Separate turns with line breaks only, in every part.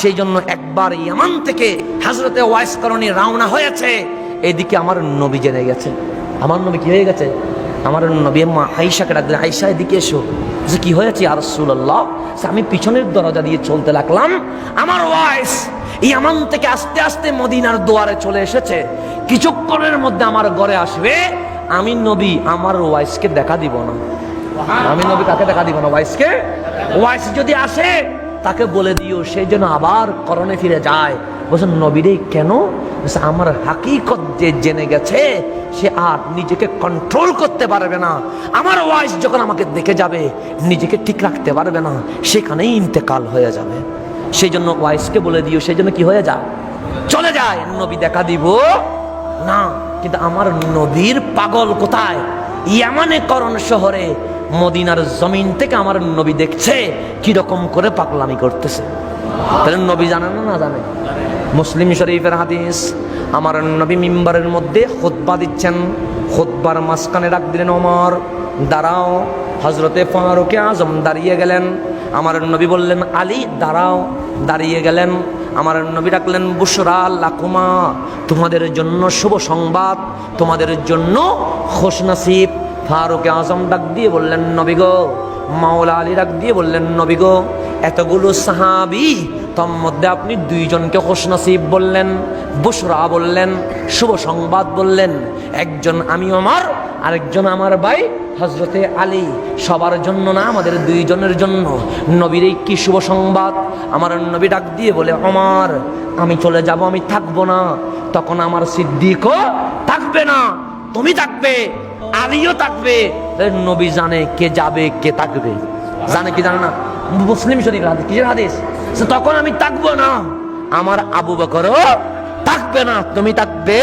সেই জন্য একবার ইয়ামান থেকে হাজরতে ওয়াইস করণী রওনা হয়েছে। এদিকে আমার নবী জেনে গেছে। আমার নবী কি হয়ে গেছে? আমার নবী মা আইসাকে ডাকলেন আইসা এদিকে এসো। যে কি হয়েছে? আর রসুল্লাহ আমি পিছনের দরজা দিয়ে চলতে লাগলাম, আমার ওয়াইস ইয়ামান থেকে আস্তে আস্তে মদিনার দুয়ারে চলে এসেছে। কিছুক্ষণের মধ্যে আমার ঘরে আসবে। আমি নবী, আমার ওয়াইসকে দেখা দিব না। আমি নবী কাকে দেখা দিব না? ওয়াইসকে? ওয়াইস যদি আসে তাকে বলে দিও সেই জন্য আবার করণে ফিরে যায়। বলছেন নবীরে, কেন? আমার হাকিকত যে জেনে গেছে, সে আর নিজেকে কন্ট্রোল করতে পারবে না। আমার ওয়াইস যখন আমাকে দেখে যাবে, নিজেকে ঠিক রাখতে পারবে না, সেখানেই ইন্তেকাল হয়ে যাবে। সেই জন্য ওয়াইসকে বলে দিও সেই জন্য কি হয়ে যায়? চলে যায়। নবী দেখা দিব? না, কিন্তু আমার নবীর পাগল কোথায়? ইয়ামানে করণ শহরে মদিনার জমিন থেকে আমার নবী দেখছে, কীরকম করে পাগলামি করতেছে। তাহলে নবী জানে না না জানে? মুসলিম শরীফের হাদিস, আমার নবী মিম্বারের মধ্যে খোদবা দিচ্ছেন। খোদবার মাঝখানে ডাক দিলেন ওমর, দাঁড়াও হজরতে ফারুকে আজম দাঁড়িয়ে গেলেন। আমার নবী বললেন, আলী, দাঁড়াও। দাঁড়িয়ে গেলেন। আমার নবী ডাকলেন বুসরাল লাকুমা, তোমাদের জন্য শুভ সংবাদ, তোমাদের জন্য খোস নাসিব। ফারুক আজম ডাক দিয়ে বললেন, নবী গো। মাওলা আলী ডাক দিয়ে বললেন, নবী গো, এতগুলো সাহাবি তোর মধ্যে আপনি দুইজনকে খোশ নসিব বললেন, বুসরা বললেন, শুভ সংবাদ বললেন। একজন আমি আমার, আরেকজন আমার ভাই হজরতে আলী। সবার জন্য না, আমাদের দুইজনের জন্য। নবীর এই কি শুভ সংবাদ? আমার নবী ডাক দিয়ে বলে আমার আমি চলে যাব, আমি থাকব না। তখন আমার সিদ্দিকও থাকবে না। তুমি থাকবে, আলীও থাকবে। নবী জানে কে যাবে, কে থাকবে। জানে কি জানে না? মুসলিম শরীফ হাদিস। কিসের হাদিস? তখন আমি থাকব না। আমার আবু বকরও থাকবে না। তুমি থাকবে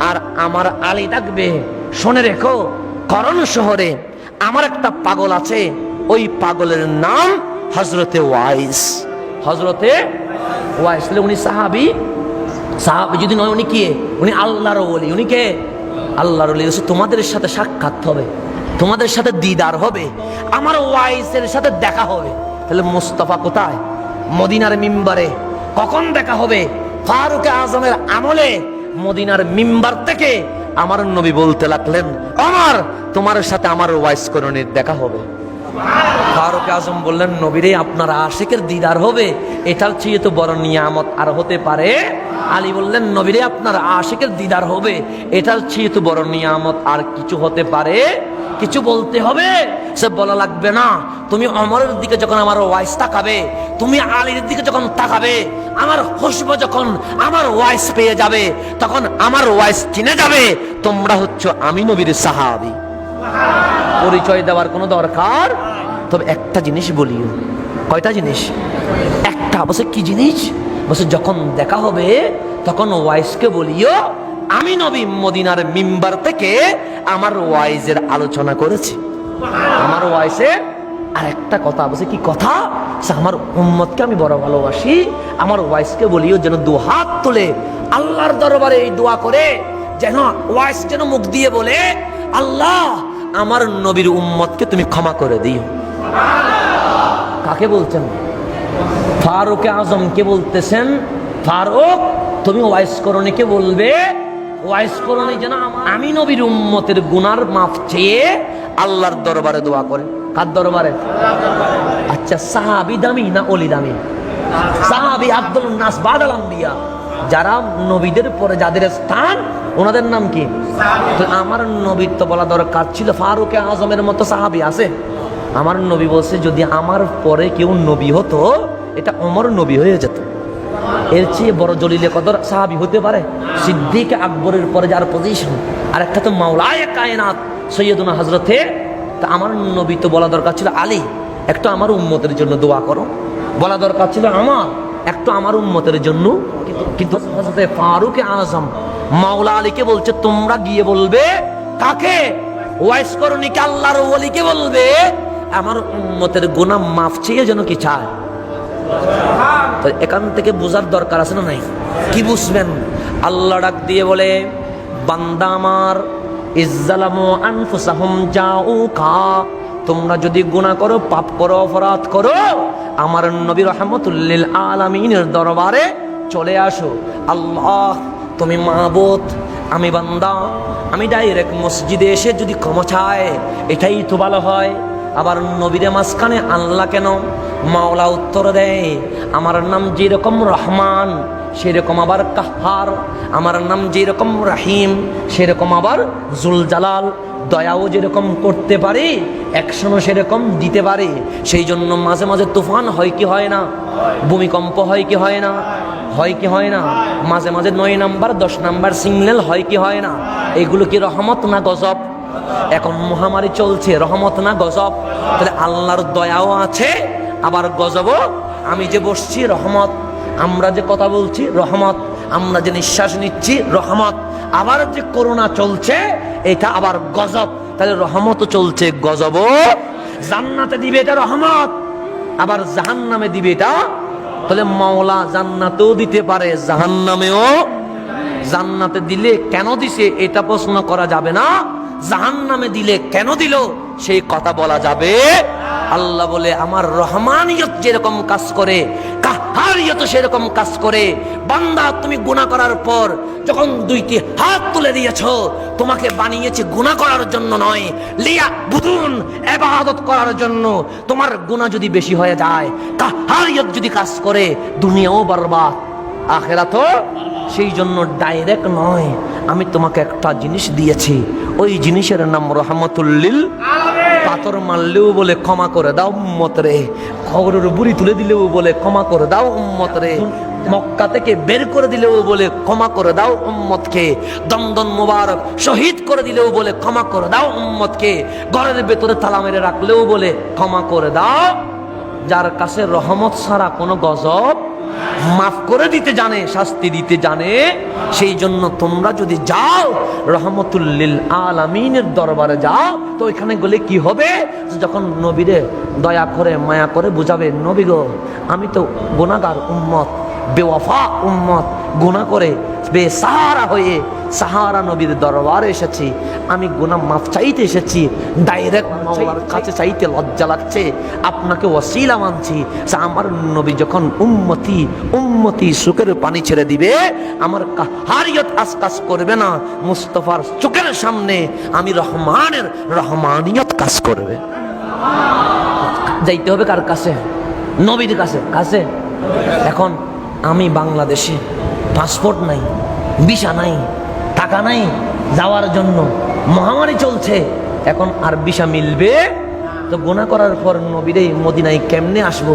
আর আমার আলী থাকবে। শুনে রেখো করণ শহরে আমার একটা পাগল আছে। ওই পাগলের নাম হজরতে ওয়াইস। হজরতে ওয়াইস। তাহলে উনি সাহাবি? সাহাবি যদি নয় উনি কে? উনি আল্লাহর ওলি। উনি কে? আল্লাহর বলছে, তোমাদের সাথে সাক্ষাৎ হবে। তোমাদের সাথে দিদার হবে। আমার ওয়াইসের সাথে দেখা হবে। তাহলে মুস্তফা কোথায়? মদিনার মিম্বারে। কখন দেখা হবে? ফারুক আজমের আমলে মদিনার মিম্বার থেকে আমার নবী বলতে লাগলেন আমার তোমার সাথে আমার ওয়াইস করণের দেখা হবে। ফারুক আজম বললেন, নবীরে, আপনার আশেকের দিদার হবে। এটার চেয়ে তো বড় নিয়ামত আর হতে পারে। আলী বললেন, নবীরে, আপনার আশেকের দিদার হবে। এটার চেয়ে তো বড় নিয়ামত আর কিছু হতে পারে। কিছু বলতে হবে। সে বলা লাগবে না তুমি অমরের দিকে যখন আমার ওয়াইস তাকাবে তুমি আলীর দিকে যখন তাকাবে আমার খুশবু যখন আমার ওয়াইস পেয়ে যাবে তখন আমার ওয়াইস চিনে যাবে তোমরা হচ্ছ আমি নবীর সাহাবি। পরিচয় দেওয়ার কোনো দরকার? তবে একটা জিনিস বলিও। কয়টা জিনিস? একটা বসে কি জিনিস? বসে যখন দেখা হবে তখন ওয়াইসকে বলিও আমি নবী মদিনার মিম্বার থেকে আমার ওয়াইজের আলোচনা করেছি। আমার ওয়াইসে আর একটা কথা বলছে। কি কথা? আমার উম্মতকে আমি বড় ভালোবাসি। আমার ওয়াইসকে বলিও যেন দু হাত তুলে আল্লাহর দরবারে এই দোয়া করে, যেন ওয়াইস যেন মুখ দিয়ে বলে, আল্লাহ, আমার নবীর উম্মতকে তুমি ক্ষমা করে দিও। কাকে বলছেন? ফারুক আজমকে বলতেছেন, ফারুক, তুমি ওয়াইস করণীকে বলবে? ওয়াইস করণী যেন আমি নবীর উম্মতের গুনার মাফ চেয়ে আল্লাহর দরবারে দোয়া করে। কার দরবারে? আচ্ছা সাহাবি দামি না অলি দামি? সাহাবি আব্দুল নাস বাদাল আম্বিয়া। যারা নবীদের পরে যাদের স্থান, ওনাদের নাম কি? তো আমার নবীর তো বলা দরকার ছিল, ফারুক আজমের মতো সাহাবি আছে। আমার নবী বলছে, যদি আমার পরে কেউ নবী হতো, এটা অমর নবী হয়ে যেত। এর চেয়ে বড় জলিলে কদর সাহাবি হতে পারে? সিদ্দিক আকবরের পরে যার পজিশন আর একটা তো মাওলায় কায়নাত, সৈয়দুনা হজরতে তা আমার নবী তো বলা দরকার ছিল আলী একটা আমার উম্মতের জন্য দোয়া করো। বলা দরকার ছিল আমার একটা আমার উম্মতের জন্য। কিন্তু- হজরতে ফারুক আজম, মাওলা আলীকে বলছে, তোমরা গিয়ে বলবে কাকে? ওয়াইস করণিকে আল্লাহর ওলিকে বলবে? আমার উম্মতের গুনাহ মাফ চেয়ে যেন কি চায়? তো এখান থেকে বোঝার দরকার আছে না নাই? কি বুঝবেন? আল্লাহ ডাক দিয়ে বলে, বান্দা আমার, ইজ্জালামু আনফুসাহুম জাউকা, তোমরা যদি গুনাহ করো, পাপ করো, অপরাধ করো, আমার নবী রহমতুল্লিল আলমিনের দরবারে চলে আসো। আল্লাহ, তুমি মাহবুদ আমি বান্দা, আমি ডাইরেক্ট মসজিদে এসে যদি ক্ষমা চায়, এটাই তো ভালো হয়। আবার নবীরে মাঝখানে আল্লাহ কেন? মাওলা উত্তর দেয়, আমার নাম যেরকম রহমান, সেরকম আবার কাহার আমার নাম যেরকম রাহিম, সেরকম আবার জুল জালাল দয়াও যেরকম করতে পারে একশনও সেরকম দিতে পারে। সেই জন্য মাঝে মাঝে তুফান হয় কি হয় না? ভূমিকম্প হয় কি হয় না? হয় কি হয় না? মাঝে মাঝে নয় নাম্বার, দশ নাম্বার সিগন্যাল হয় কি হয় না? এগুলো কি রহমত না গজব? এখন মহামারী চলছে, রহমত না গজব? তাহলে আল্লাহর দয়াও আছে আবার গজবও। আমি যে বসছি, রহমত। আমরা যে কথা বলছি, রহমত। আমরা যে নিঃশ্বাস নিচ্ছি, রহমত। আবার যে করোনা চলছে, এটা আবার গজব। তাহলে রহমতও চলছে, গজবও। জান্নাতে দিবে এটা রহমত। আবার জাহান নামে দিবে এটা। তাহলে মাওলা জান্নাতেও দিতে পারে জাহান নামেও জান্নাতে দিলে কেন দিছে, এটা প্রশ্ন করা যাবে না। জাহান নামে দিলে কেন দিল, সেই কথা বলা যাবে। আল্লাহ বলে, আমার রহমানিয়ত যেরকম কাজ করে, কাহারিয়ত সেরকম কাজ করে। বান্দা, তুমি গুনাহ করার পর যখন দুইটি হাত তুলে দিয়েছ, তোমাকে বানিয়েছে গুনাহ করার জন্য নয় লিয়া বুদুন ইবাদত করার জন্য। তোমার গুনাহ যদি বেশি হয়ে যায়, কাহারিয়ত যদি কাজ করে, দুনিয়াও বরবাদ আখেরা তো সেই জন্য ডাইরেক্ট নয়। আমি তোমাকে একটা জিনিস দিয়েছি, ওই জিনিসের নাম রহমতুল্লিল পাথর মারলেও বলে ক্ষমা করে দাও উম্মত রে। খবরের বুড়ি তুলে দিলেও বলে ক্ষমা করে দাও উম্মত রে। মক্কা থেকে বের করে দিলেও বলে ক্ষমা করে দাও উম্মতকে। দমদম মুবারক শহীদ করে দিলেও বলে ক্ষমা করে দাও উম্মতকে। ঘরের ভেতরে তালা মেরে রাখলেও বলে ক্ষমা করে দাও। যার কাছে রহমত ছাড়া কোনো গজব মাফ করে দিতে জানে, শাস্তি দিতে জানে। সেই জন্য তোমরা যদি যাও, রহমতুল্লিল আলামিনের দরবারে যাও, তো ওইখানে গেলে কি হবে? যখন নবীরে দয়া করে, মায়া করে বুঝাবে, নবী গো, আমি তো গুণাগার উম্মত, বেওয়াফা উম্মত গুণা করে বেসারা হয়ে সাহারা নবীর দরবারে এসেছি। আমি গুনা মাফ চাইতে এসেছি। ডাইরেক্ট মাওলার কাছে চাইতে লজ্জা লাগছে। আপনাকে ওসিলা মানছি। আমার নবী যখন উম্মতি উম্মতি সুখের পানি ছেড়ে দিবে, আমার হারিয়ত আশকাশ করবে না। মুস্তফার চোখের সামনে আমি রহমানের রহমানিয়ত কাজ করবে। যাইতে হবে কার কাছে? নবীর কাছে। কাছে? এখন আমি বাংলাদেশে। পাসপোর্ট নাই, ভিসা নাই। টাকা নাই যাওয়ার জন্য। মহামারী চলছে, এখন আর বিষা মিলবে? তো গোনা করার পর নবীরে মদিনায় কেমনে আসব?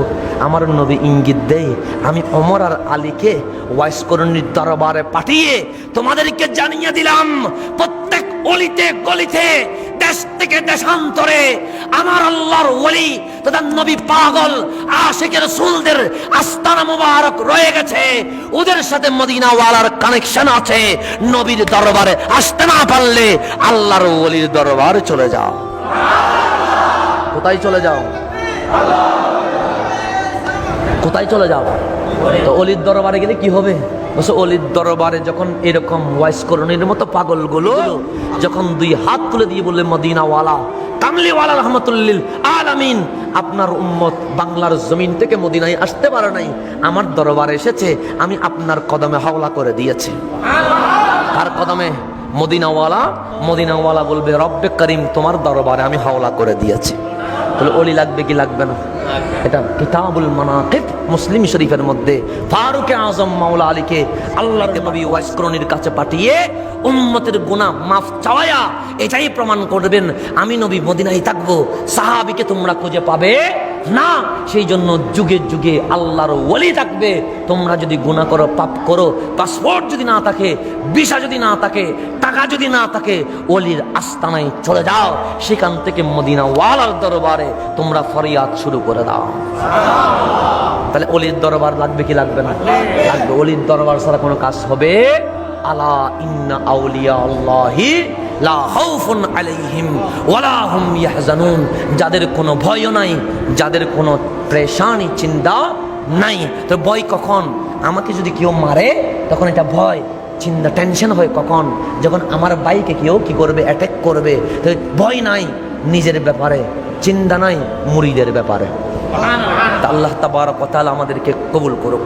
আমার নবী ইঙ্গিত দেয়, আমি অমর আর আলীকে ওয়াইস করণীর দরবারে পাঠিয়ে তোমাদেরকে জানিয়ে দিলাম, প্রত্যেক অলিতে গলিতে, দেশ থেকে দেশান্তরে আমার আল্লাহর ওলি, তথা নবী পাগল আশেকের সুলদের আস্তানা মুবারক রয়ে গেছে। ওদের সাথে মদিনাওয়ালার কানেকশন আছে। নবীর দরবারে আসতে না পারলে আল্লাহর ওলির দরবারে চলে যাও। কোথায় চলে যাও? কোথায় চলে যাও? তো অলির দরবারে গেলে কি হবে? অলির দরবারে যখন এরকম ওয়াইস করণের মতো পাগলগুলো যখন দুই হাত তুলে দিয়ে বললে, মদিনাওয়ালা, কামলিওয়ালা রহমতুল্লিল আলামিন, আপনার উম্মত বাংলার জমিন থেকে মদিনায় আসতে পারে নাই। আমার দরবারে এসেছে, আমি আপনার কদমে হাওলা করে দিয়েছি। কার কদমে? মদিনাওয়ালা। মদিনাওয়ালা বলবে, রব্বে করিম, তোমার দরবারে আমি হাওলা করে দিয়েছি। তাহলে অলি লাগবে কি লাগবে না? এটা কিতাবুল মানাকিব মুসলিম শরীফের মধ্যে ফারুক আজম মাওলা আলীকে আল্লাহর নবী ওয়াইসকরণীর কাছে পাঠিয়ে উম্মতের গুনাহ মাফ চাওয়া এটাই প্রমাণ করবেন, আমি নবী মদিনায় থাকব, সাহাবিকে তোমরা খুঁজে পাবে না। সেই জন্য যুগে যুগে আল্লাহর ওলি থাকবে। তোমরা যদি গুনাহ করো, পাপ করো, পাসপোর্ট যদি না থাকে, ভিসা যদি না থাকে টাকা যদি না থাকে অলির আস্তানায় চলে যাও। সেখান থেকে মদিনা ওয়ালার দরবারে তোমরা ফরিয়াদ শুরু করে দাও। তাহলে অলির দরবার লাগবে কি লাগবে না? লাগবে। অলির দরবার ছাড়া কোনো কাজ হবে? আলা ইন্না আউলিয়া আল্লাহি লা খাউফুন আলাইহিম ওয়ালা হুম ইয়াহজানুন। যাদের কোনো ভয়ও নাই, যাদের কোনো প্রেশানি, চিন্তা নাই, তো ভয় কখন? আমাকে যদি কেউ মারে, তখন এটা ভয়। চিন্তা টেনশন হয় কখন? যখন আমার বাইকে কেউ কি করবে অ্যাটাক করবে? ভয় নাই নিজের ব্যাপারে, চিন্তা নাই মুড়িদের ব্যাপারে। আল্লাহ তাবার কথা আমাদেরকে কবুল করুক।